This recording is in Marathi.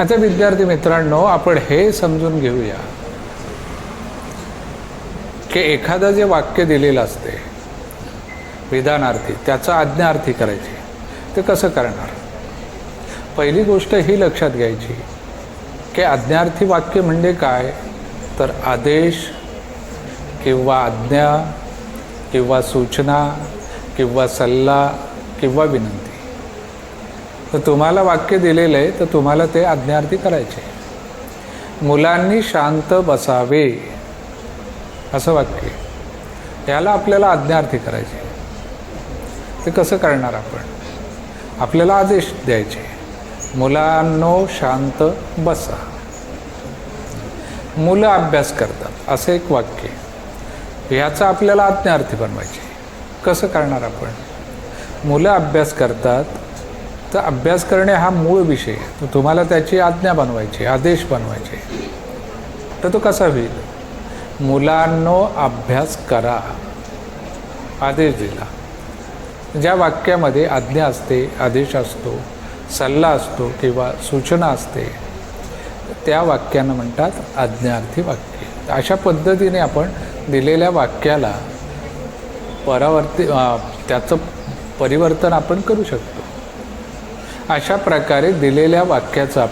आता विद्यार्थी मित्रांनो आपण हे समजून घेऊया की एखादं जे वाक्य दिलेलं असते विधानार्थी त्याचं आज्ञार्थी करायची ते कसं करणार? पहिली गोष्ट ही लक्षात घ्यायची की आज्ञार्थी वाक्य म्हणजे काय? तर आदेश किंवा आज्ञा किंवा सूचना किंवा सल्ला किंवा विनंती. तर तुम्हाला वाक्य दिलेलं आहे तर तुम्हाला ते आज्ञार्थी करायचे मुलांनी शांत बसावे असं वाक्य याला आपल्याला आज्ञार्थी करायचे ते कसं करणार आपण? आपल्याला आदेश द्यायचे मुलांनो शांत बसा. मुलं अभ्यास करतात असं एक वाक्य ह्याचं आपल्याला आज्ञार्थी बनवायचे कसं करणार आपण? मुलं अभ्यास करतात तर अभ्यास करणे हा मूळ विषय तर तुम्हाला त्याची आज्ञा बनवायची आदेश बनवायचे. तर तो कसा होईल? मुलांनो अभ्यास करा. आदेश दिला. ज्या वाक्यामध्ये आज्ञा असते आदेश असतो सल्ला असतो किंवा सूचना असते त्या वाक्यानं म्हणतात आज्ञार्थी वाक्य. अशा पद्धतीने आपण दिलेल्या वाक्याला परावर्ती त्याचं परिवर्तन आपण करू शकतो. अशा प्रकारे दिलेल्या वाक्याचा